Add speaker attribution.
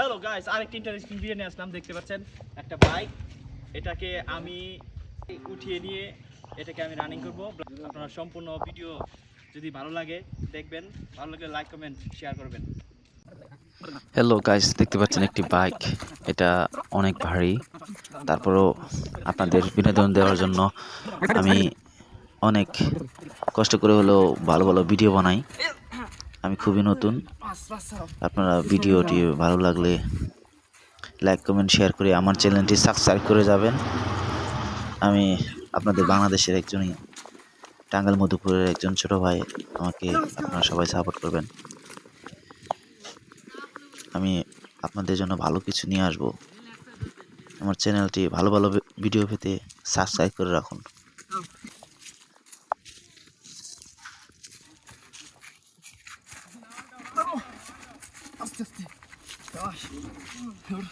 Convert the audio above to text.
Speaker 1: Hello guys আরেকটি interesting video নিয়ে আসলাম, দেখতে পাচ্ছেন? একটা বাইক এটাকে আমি উঠিয়ে নিয়ে এটাকে আমি রানিং করব। আপনারা সম্পূর্ণ ভিডিও যদি ভালো লাগে, দেখবেন। ভালো লাগলে লাইক কমেন্ট শেয়ার করবেন।
Speaker 2: হ্যালো গাইস দেখতে পাচ্ছেন একটি বাইক এটা অনেক ভারী। তারপরেও আপনাদের বিনোদন দেওয়ার জন্য আমি অনেক কষ্ট করে হলেও ভালো ভালো ভিডিও বানাই। আমি খুবই নতুন। আপনারা ভিডিওটি ভালো লাগলে লাইক কমেন্ট শেয়ার করে আমার চ্যানেলটি সাবস্ক্রাইব করে যাবেন। আমি আপনাদের বাংলাদেশের একজনই টাঙ্গাইল মধুপুরের একজন ছোট ভাই, আমাকে আপনারা সবাই সাপোর্ট করবেন। আমি আপনাদের জন্য ভালো কিছু নিয়ে আসব। আমার চ্যানেলটি ভালো ভালো ভিডিও পেতে সাবস্ক্রাইব করে রাখুন। Hjól.